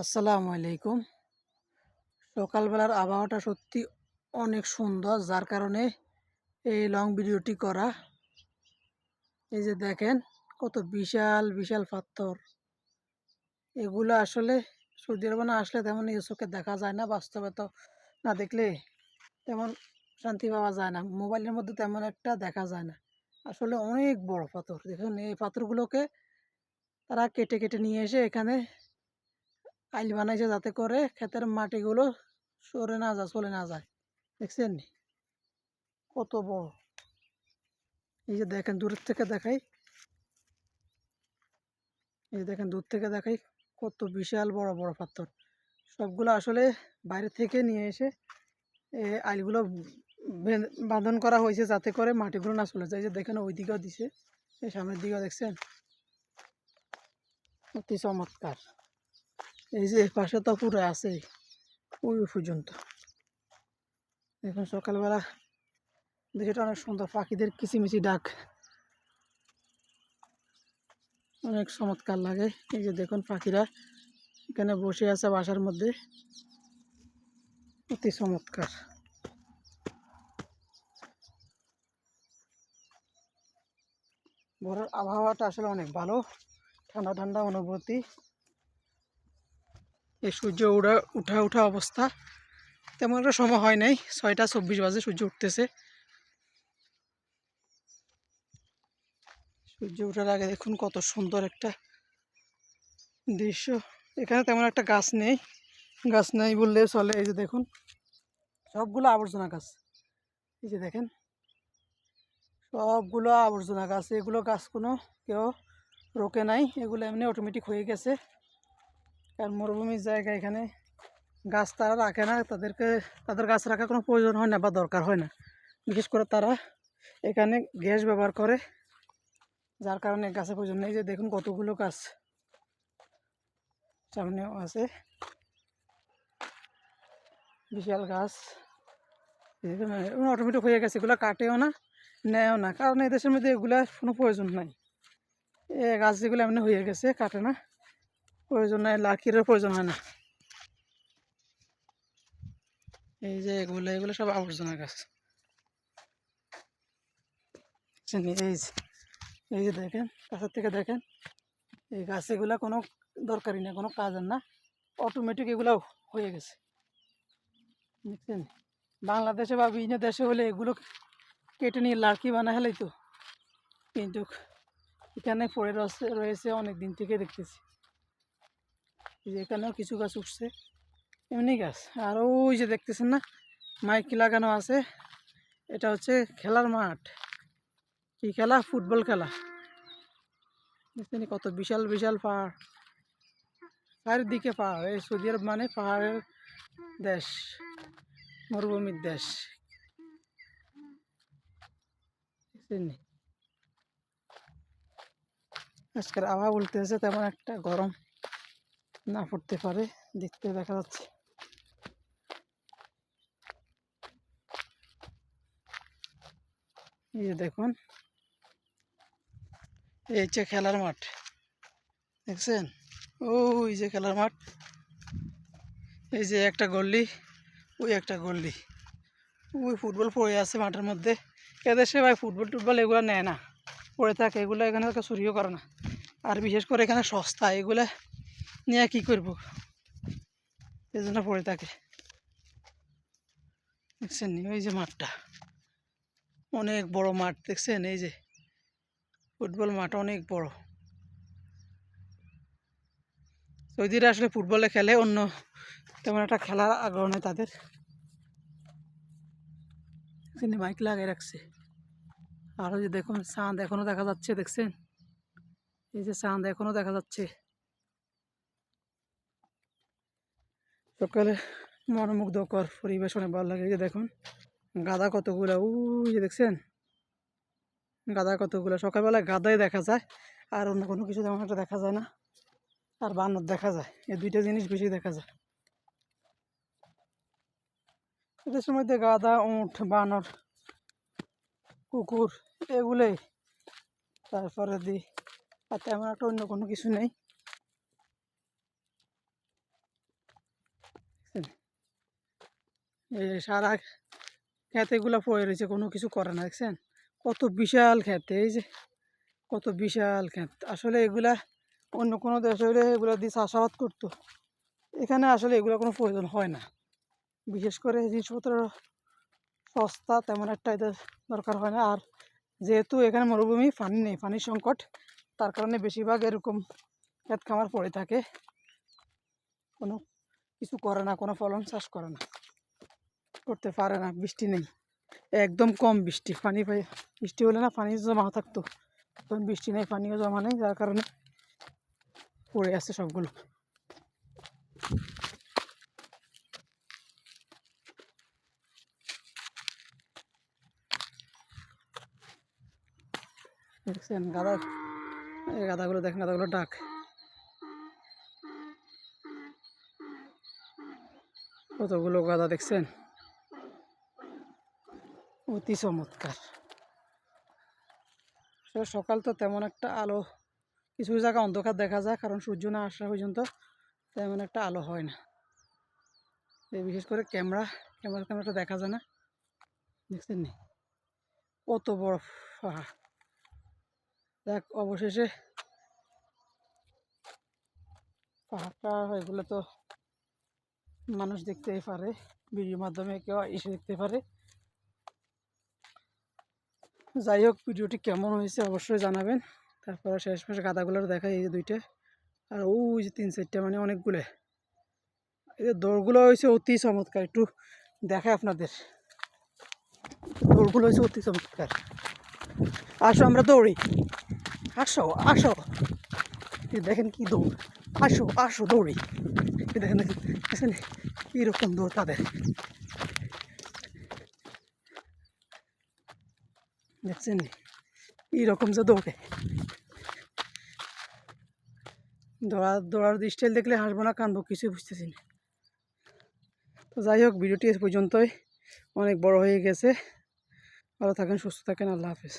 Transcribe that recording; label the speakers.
Speaker 1: আসসালামু আলাইকুম। সকালবেলার আবহাওয়াটা সত্যি অনেক সুন্দর, যার কারণে এই লং ভিডিওটি করা। এই যে দেখেন, কত বিশাল বিশাল পাথর। এগুলো আসলে সৌদি আরবে আসলে তেমন এই চোখে দেখা যায় না, বাস্তবে তো না দেখলে তেমন শান্তি পাওয়া যায় না। মোবাইলের মধ্যে তেমন একটা দেখা যায় না। আসলে অনেক বড় পাথর। দেখুন, এই পাথরগুলোকে তারা কেটে কেটে নিয়ে এসে এখানে আইল বানাইছে যাতে করে ক্ষেতের মাটিগুলো সরে না যায়, চলে না যায়। দেখছেন কত বড়। এই যে দেখেন দূরের থেকে দেখাই। এই যে দেখেন, দূর থেকে দেখাই কত বিশাল বড় বড় পাথর। সবগুলো আসলে বাইরে থেকে নিয়ে এসে আইলগুলো বেঁধে- বাঁধন করা হয়েছে যাতে করে মাটিগুলো না চলে যায়। যে দেখেন, ওই দিকেও দিছে, এই সামনের দিকেও দেখছেন? অতি চমৎকার। এই যে পাশে তো পুরো আছে, ওই পর্যন্ত। এখন সকালবেলা দেখেটা অনেক সুন্দর পাখিদের কিচিমিচি ডাক। অনেক চমৎকার লাগে। এই যে দেখুন পাখিরা এখানে বসে আছে বাসার মধ্যে। অতি চমৎকার। ভোরের আবহাওয়াটা আসলে অনেক ভালো। ঠান্ডা ঠান্ডা অনুভূতি। এই সূর্য উঠা উঠা উঠা অবস্থা। তেমন একটা সময় হয় নাই, ছয়টা চব্বিশ বাজে সূর্য উঠতেছে। সূর্য ওঠার আগে দেখুন কত সুন্দর একটা দৃশ্য। এখানে তেমন একটা গাছ নেই গাছ নেই বললে চলে, এই যে দেখুন, সবগুলো আবর্জনা গাছ। এই যে দেখেন, সবগুলো আবর্জনা গাছ, এগুলো গাছ কোনো কেউ রোকে নাই, এগুলো এমনি অটোমেটিক হয়ে গেছে। কারণ মরুভূমির জায়গা এখানে গাছ তারা রাখে না, তাদেরকে, তাদের গাছ রাখার কোনো প্রয়োজন হয় না বা দরকার হয় না। বিশেষ করে তারা এখানে গ্যাস ব্যবহার করে, যার কারণে গাছের প্রয়োজন নেই। যে দেখুন কতগুলো গাছ সামনেও আছে। বিশাল গাছ। অটোমেটিক হয়ে গেছে, এগুলো কাটেও না, নেয়ও না। কারণ এই দেশের মধ্যে এগুলা কোনো প্রয়োজন নাই। এ গাছ যেগুলো এমনি হয়ে গেছে, কাটে না। প্রয়োজন নাই লাকিরও প্রয়োজন হয় না। এই যে এগুলো এগুলো সব আবর্জনা গাছ। এই যে এই যে দেখেন, কাছের থেকে দেখেন, এই গাছ এগুলা কোনো দরকারি না কোনো কাজের না। অটোমেটিক এগুলো হয়ে গেছে। বুঝছেন? বাংলাদেশে বা বিভিন্ন দেশে হলে এগুলো কেটে নিয়ে লাড়কি বানা হলেই তো। কিন্তু এখানে পড়ে রয়েছে রয়েছে অনেক দিন থেকে দেখতেছি। যে এখানেও কিছু গাছ উঠছে, এমনি গাছ। আর ওই যে দেখতেছেন না, মাইক লাগানো আছে, এটা হচ্ছে খেলার মাঠ। কি খেলা? ফুটবল খেলা। দেখছেন কত বিশাল বিশাল পাহাড়। চারিদিকে পাহাড়, এই সৌদি আরব মানে পাহাড়ের দেশ, মরুভূমির দেশ? আজকের আবহাওয়া বলতেছে তেমন একটা গরম। না পড়তে পারে, দেখতে দেখা যাচ্ছে। এই যে দেখুন, এই হচ্ছে খেলার মাঠ, দেখছেন? ওই যে খেলার মাঠ, এই যে একটা গল্লি ওই একটা গল্লি ওই ফুটবল পড়ে আছে মাঠের মধ্যে। এদেশে ভাই ফুটবল টুটবল এগুলো নেয় না, পড়ে থাকে, এগুলো এখানে চুরিও করে না। আর বিশেষ করে এখানে সস্তা, এগুলো নিয়ে কী করব? এই জন্য পড়ে থাকে। দেখছেন? ওই যে মাঠটা। অনেক বড় মাঠ, দেখছেন? এই যে ফুটবল মাঠ অনেক বড়। সৌদিরা আসলে ফুটবলে খেলে, অন্য তেমন একটা খেলার আগ্রহ নেই তাদের। মাইক লাগিয়ে রাখছে। আর ওই যে দেখুন, চাঁদ এখনও দেখা যাচ্ছে, দেখছেন? এই যে চাঁদ এখনও দেখা যাচ্ছে। সকালে মনোমুগ্ধকর পরিবেশ অনেক ভালো লাগে। যে দেখুন, গাদা কতগুলো ওই যে দেখছেন? গাদা কতগুলো। সকালবেলায় গাদাই দেখা যায়, আর অন্য কোনো কিছু তেমন একটা দেখা যায় না। আর বানর দেখা যায় এই দুইটা জিনিস বেশি দেখা যায়। এদের মধ্যে গাদা, উঁট, বানর, কুকুর, এগুলোই। তারপরে দি, আর তেমন একটা অন্য কোনো কিছু নেই এই যে সারা ক্ষেতেগুলো পড়ে রয়েছে, কোনো কিছু করে না, দেখছেন? কত বিশাল ক্ষেত এই যে কত বিশাল ক্ষেত আসলে এগুলা অন্য কোনো দেশে হলে এগুলো দিয়ে চাষাবাদ করতো। এখানে আসলে এগুলো কোনো প্রয়োজন হয় না। বিশেষ করে জিনিসপত্র সস্তা তেমন একটা এদের দরকার হয় না। আর যেহেতু এখানে মরুভূমি, পানি নেই, পানির সংকট, তার কারণে বেশিরভাগ এরকম ক্ষেত খামার পড়ে থাকে। কোনো কিছু করে না, কোনো ফলন চাষ করে না। করতে পারে না, বৃষ্টি নেই। একদম কম বৃষ্টি। পানি বৃষ্টি হলে না পানি জমা থাকতো। এখন বৃষ্টি নেই, পানিও জমা নেই, যার কারণে পড়ে আছে সবগুলো। দেখছেন গাদা, এই গাদাগুলো দেখেন, গাদাগুলো ডাক। কতগুলো গাদা দেখছেন? অতি চমৎকার। সকাল তো তেমন একটা আলো, কিছু জায়গা অন্ধকার দেখা যায়, কারণ সূর্য না আসা পর্যন্ত তেমন একটা আলো হয় না। বিশেষ করে ক্যামেরা ক্যামেরা ক্যামেরাটা দেখা যায় না। দেখছেন নি? কত বড় পাহাড় দেখ, অবশেষে পাহাড়টা এগুলো তো মানুষ দেখতেই পারে, ভিডিওর মাধ্যমে কেউ এসে দেখতে পারে। যাই হোক ভিডিওটি কেমন হয়েছে অবশ্যই জানাবেন তারপরে শেষ মাসে গাদাগুলোর দেখা এই দুইটা আর ওই যে তিন চারটা মানে অনেকগুলো এই যে দৌড়গুলো হয়েছে অতি চমৎকার একটু দেখায় আপনাদের দৌড়গুলো হয়েছে অতি চমৎকার আসো আমরা দৌড়ি আসো আসো দেখেন কি দৌড় আসো আসো দৌড়ি দেখেন দেখেন দৌড় তাদের দেখছেন? এইরকম যে দৌড়ে। দৌড়া, দৌড়ার স্টাইল দেখলে হাসবো না, কানবো, কিছুই বুঝতেছি না। তো যাই হোক ভিডিওটি এ পর্যন্তই। অনেক বড় হয়ে গেছে। ভালো থাকেন, সুস্থ থাকেন, আল্লাহ হাফেজ।